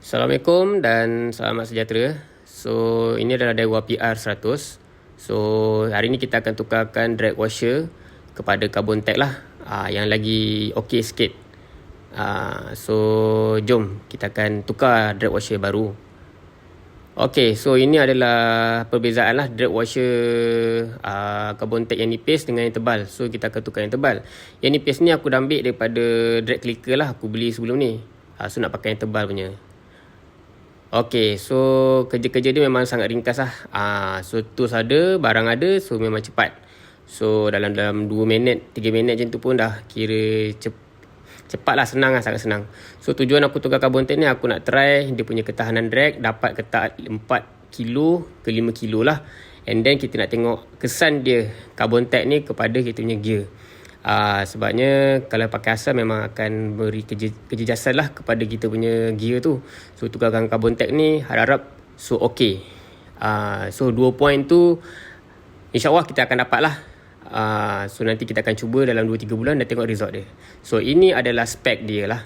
Assalamualaikum dan selamat sejahtera. So, ini adalah Dewa PR100. So, hari ini kita akan tukarkan drag washer kepada carbon tag lah. Uh, yang lagi okey sikit. Uh, so, jom kita akan tukar drag washer baru. Okay, so ini adalah perbezaan lah drag washer uh, carbon tag yang nipis dengan yang tebal. So, kita akan tukar yang tebal. Yang nipis ni aku dah ambil daripada drag clicker lah. Aku beli sebelum ni. Uh, so, nak pakai yang tebal punya. Okay, so kerja-kerja dia memang sangat ringkas lah. Uh, so, tools ada, barang ada, so memang cepat. So, dalam dalam 2 minit, 3 minit macam tu pun dah kira cep cepat lah, senang lah, sangat senang. So, tujuan aku tukar carbon tape ni, aku nak try dia punya ketahanan drag, dapat ketat 4 kilo ke 5 kilo lah. And then, kita nak tengok kesan dia carbon tape ni kepada kita punya gear. Uh, sebabnya kalau pakai asam memang akan beri kerja, kerja lah kepada kita punya gear tu. So tukarkan carbon tag ni harap-harap so okay. Uh, so dua point tu insyaAllah kita akan dapat lah. Uh, so nanti kita akan cuba dalam 2-3 bulan dan tengok result dia. So ini adalah spek dia lah.